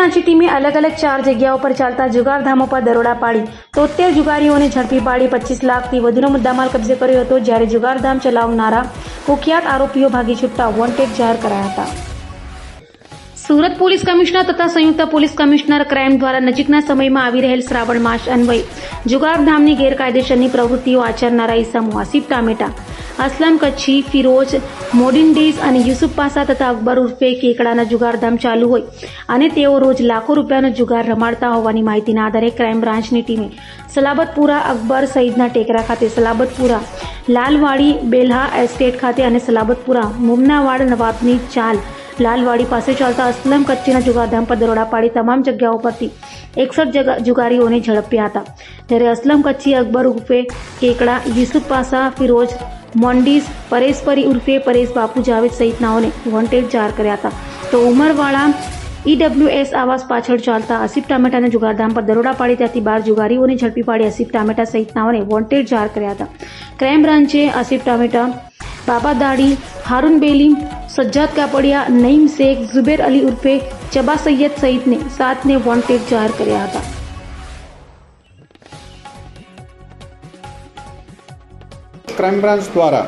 બ્રાંચની ટીમે અલગ અલગ ચાર જગ્યાઓ પર ચાલતા જુગારધામો પર દરોડા પાડી. તોતેર જુગારીઓને ઝડપી પાડી પચીસ લાખથી વધુનો મુદ્દામાલ કબજે કર્યો હતો, જ્યારે જુગારધામ ચલાવનારા કુખ્યાત આરોપીઓ ભાગી છૂટતા વોન્ટેડ જાહેર કરાયા હતા. સુરત પોલીસ કમિશનર તથા સંયુક્ત પોલીસ કમિશનર ક્રાઇમ દ્વારા નજીકના સમયમાં આવી રહેલ શ્રાવણ માસ અન્વયે જુગારધામની ગેરકાયદેસરની પ્રવૃત્તિઓ આચરનારા ઈસમો આસિફ ટામેટા અસલમ કચ્છી ફિરોજ મોડિન ડેઝ અને યુસુફ પાસા તથા અકબર ઉર્ફે કેકડાના જુગારધામ ચાલુ હોય અને તેઓ રોજ લાખો રૂપિયાનો જુગાર રમાડતા હોવાની માહિતીના આધારે ક્રાઇમ બ્રાન્ચની ટીમે સલાબતપુરા અકબર સહિતના ટેકરા ખાતે સલાબતપુરા લાલવાડી બેલ્હા એસ્ટેટ ખાતે અને સલાબતપુરા મુમનાવાડ નવાબની ચાલ લાલવાડી પાસે ચાલતા અસલમ કચ્છીના જુગારધામ પર દરોડા પાડી તમામ જગ્યાઓ પરથી એકસઠ જુગારીઓને ઝડપ્યા હતા ત્યારે અસલમ કચ્છી અકબર ઉર્ફે કેકડા યુસુફ પાસા ફિરોજ મોન્ડીસ પરેશ પરી ઉર્ફે પરેશ બાપુ જાવેદ સહિતનાઓને વોન્ટેડ જાહેર કર્યા હતા. તો ઉમરવાળા ઈડબ્લ્યુએસ આવાસ પાછળ ચાલતા આસિફ ટામેટાના જુગારધામ પર દરોડા પાડી ત્યાંથી બાર જુગારીઓને ઝડપી પાડી આસિફ ટામેટા સહિતનાઓને વોન્ટેડ જાહેર કર્યા હતા. ક્રાઇમ બ્રાન્ચે આસિફ ટામેટા, બાબા દાડી, હારૂન બેલી, સજ્જાદ કાપડિયા, નઈમ શેખ, ઝુબેર અલી ઉર્ફે ચબા સૈયદ સહિતને સાતને વોન્ટેડ જાહેર કર્યા હતા. ક્રાઇમ બ્રાન્ચ દ્વારા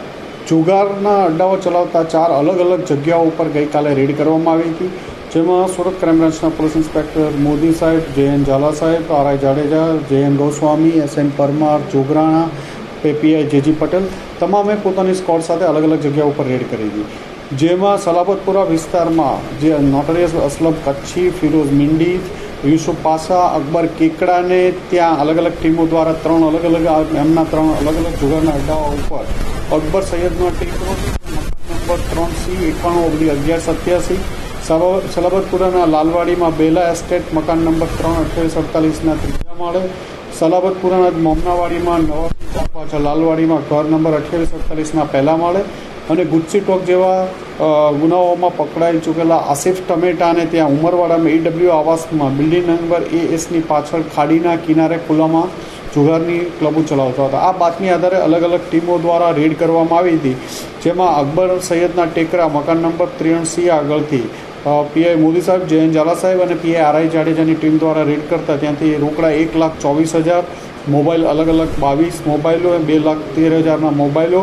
જુગારના અડ્ડાઓ ચલાવતા ચાર અલગ અલગ જગ્યાઓ ઉપર ગઈકાલે રેડ કરવામાં આવી હતી, જેમાં સુરત ક્રાઇમ બ્રાન્ચના પોલીસ ઇન્સ્પેક્ટર મોદી સાહેબ જે એન ઝાલા સાહેબ R I Jadeja J N Goswami S N Parmar, Jograna, PI JG Patel તમામે પોતાની સ્કોડ સાથે અલગ અલગ જગ્યા ઉપર રેડ કરી હતી. જેમાં સલાબતપુરા વિસ્તારમાં જે નોટરિયસ અસલમ કચ્છી, ફિરોઝ મિંડી યુસુફ પાસા, અકબર કેકડાને ત્યાં અલગ અલગ ટીમો દ્વારા ત્રણ અલગ અલગ, એમના ત્રણ અલગ અલગ જુગારના અડ્ડાઓ ઉપર. અકબર સૈયદનો ટીમનો નંબર ત્રણ સી, એકાણું ઓગણી અગિયાર સત્યાસી. સલાબતપુરાના લાલવાડીમાં બેલા એસ્ટેટ મકાન નંબર ત્રણ અઠ્યાવીસ અડતાલીસના ત્રીજા માળે. સલાબતપુરાના મોમનાવાડીમાં નવા પાછળ લાલવાડીમાં ઘર નંબર અઠ્યાવીસ અડતાલીસના પહેલા માળે. અને ગુજસી ટોક જેવા ગુનાઓમાં પકડાઈ ચૂકેલા આસિફ ટમેટાને ત્યાં ઉમરવાડામાં ઈડબ્લ્યુ આવાસમાં બિલ્ડિંગ નંબર એ એસની પાછળ ખાડીના કિનારે ખુલ્લામાં જુગારની ક્લબો ચલાવતા હતા. આ બાતમી આધારે અલગ અલગ ટીમો દ્વારા રેડ કરવામાં આવી હતી, જેમાં અકબર સૈયદના ટેકરા, મકાન નંબર ત્રેણસી આગળથી પીઆઈ મોદી સાહેબ, જયંત ઝાલા સાહેબ અને પીઆઈ આરઆઈ જાડેજાની ટીમ દ્વારા રેડ કરતા. ત્યાંથી રોકડા એક લાખ ચોવીસ હજાર, મોબાઈલ અલગ અલગ બાવીસ મોબાઈલો બે લાખ તેર હજારના મોબાઈલો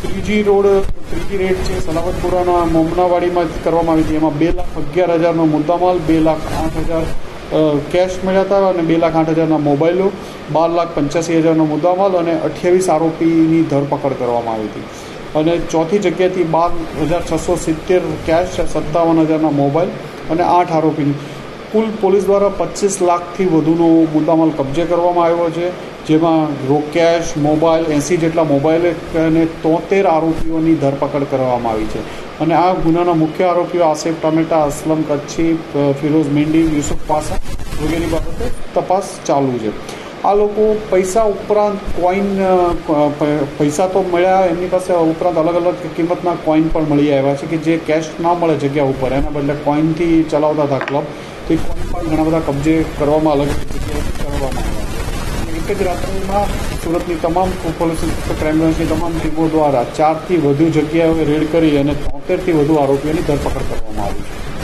ત્રીજી રોડ, ત્રીજી રેડ છે સલામતપુરાના મોમનાવાડીમાં કરવામાં આવી હતી એમાં બે લાખ અગિયાર હજારનો મુદ્દામાલ, બે લાખ આઠ હજાર કેશ મળ્યા હતા અને બે લાખ આઠ હજારના મોબાઈલો, બાર લાખ પંચ્યાસી હજારનો મુદ્દામાલ અને અઠ્યાવીસ આરોપીની ધરપકડ કરવામાં આવી હતી. અને ચોથી જગ્યાએથી બાર હજાર છસો સિત્તેર કેશ સત્તાવન હજારના મોબાઈલ અને આઠ આરોપીની. કુલ પોલીસ દ્વારા પચીસ લાખથી વધુનો મુદ્દામાલ કબજે કરવામાં આવ્યો છે. જેમાં રોકેશ, મોબાઈલ, એંસી જેટલા મોબાઈલ અને તોતેર આરોપીઓની ધરપકડ કરવામાં આવી છે. અને આ ગુનાના મુખ્ય આરોપીઓ આસિફ ટમેટા, અસલમ કચ્છી ફિરોઝ મિંડી, યુસુફ પાસા વગેરે બાબતે તપાસ ચાલુ છે. આ લોકો પૈસા ઉપરાંત કોઈન પૈસા તો મળ્યા, એમની પાસે ઉપરાંત અલગ અલગ કિંમતના કોઈન પણ મળી આવ્યા છે કે જે કેશ ના મળે જગ્યા ઉપર. એના બદલે કોઈનથી ચલાવતા હતા ક્લબ. તો એ કોઈન પણ ઘણા બધા કબજે કરવામાં અલગ જગ્યાએ કરવામાં એક જ સુરતની તમામ પોલીસ ક્રાઇમ બ્રાન્ચની તમામ ટીમો દ્વારા ચારથી વધુ જગ્યાએ રેડ કરી અને તોતેરથી વધુ આરોપીઓની ધરપકડ કરવામાં આવી છે.